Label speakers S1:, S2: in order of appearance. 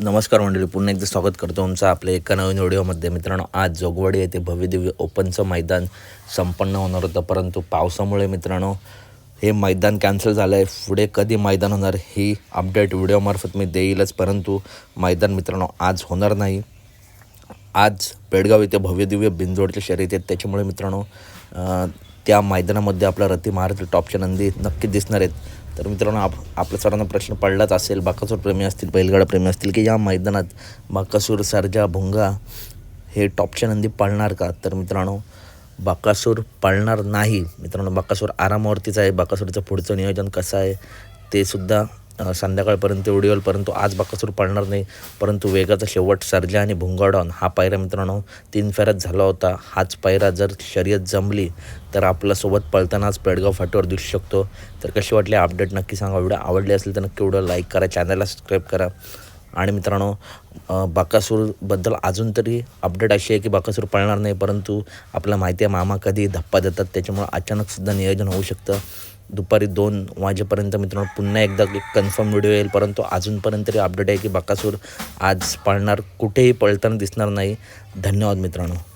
S1: नमस्कार मंडळी पुन्हा एकदा स्वागत करतो तुमचं आपल्या एका नवीन व्हिडिओमध्ये. मित्रांनो आज जोगवाडी येथे भव्यदिव्य ओपनचं मैदान संपन्न होणार होतं. परंतु पावसामुळे मित्रांनो हे मैदान कॅन्सल झालं आहे पुढे कधी मैदान होणार ही अपडेट व्हिडिओमार्फत मी देईलच. परंतु मैदान मित्रांनो आज होणार नाही. आज पेडगाव येथे भव्यदिव्य बिनजोडच्या शर्यत आहेत. त्याच्यामुळे मित्रांनो त्या मैदानामध्ये आपला रती महाराष्ट्र टॉपच्या नंदी नक्की दिसणार आहेत. तर मित्रांनो आप आपल्या सर्वांना प्रश्न पडलाच असेल बाकासूर प्रेमी असतील बैलगाडा प्रेमी असतील की या मैदानात बाकासूर सरजा भुंगा हे टॉपच्या नंदी पळणार का? तर मित्रांनो बाकासूर पळणार नाही. मित्रांनो बाकासूर आरामावरतीच आहे. बाकासूरचं पुढचं नियोजन कसं आहे ते सुद्धा संध्याकाळपर्यंत व्हिडिओ येईल परंतु आज बाकासूर पडणार नाही. परंतु वेगाचा शेवट सर्जा आणि भुंगाडॉन हा पायरा मित्रांनो तीन फेऱ्यात झाला होता. हाच पायरा जर शर्यत जमली तर आपल्यासोबत पळतानाच पेडगाव फाटीवर दिसू शकतो. तर कशी वाटली अपडेट नक्की सांगा. व्हिडिओ आवडली असेल तर नक्की व्हिडिओ लाईक करा चॅनलला सबस्क्राईब करा. आणि मित्रांनो बाकासूरबद्दल अजून तरी अपडेट अशी आहे की बाकासूर पळणार नाही परंतु आपल्याला माहिती आहे मामा कधी धप्पा देतात त्याच्यामुळं अचानकसुद्धा नियोजन होऊ शकतं. दुपारी दोन वाजेपर्यंत मित्रांनो पुन्हा एकदा एक कन्फर्म व्हिडिओ येईल. परंतु अजूनपर्यंत तरी अपडेट आहे की बाकासूर आज पळणार कुठेही पळताना दिसणार नाही. धन्यवाद मित्रांनो.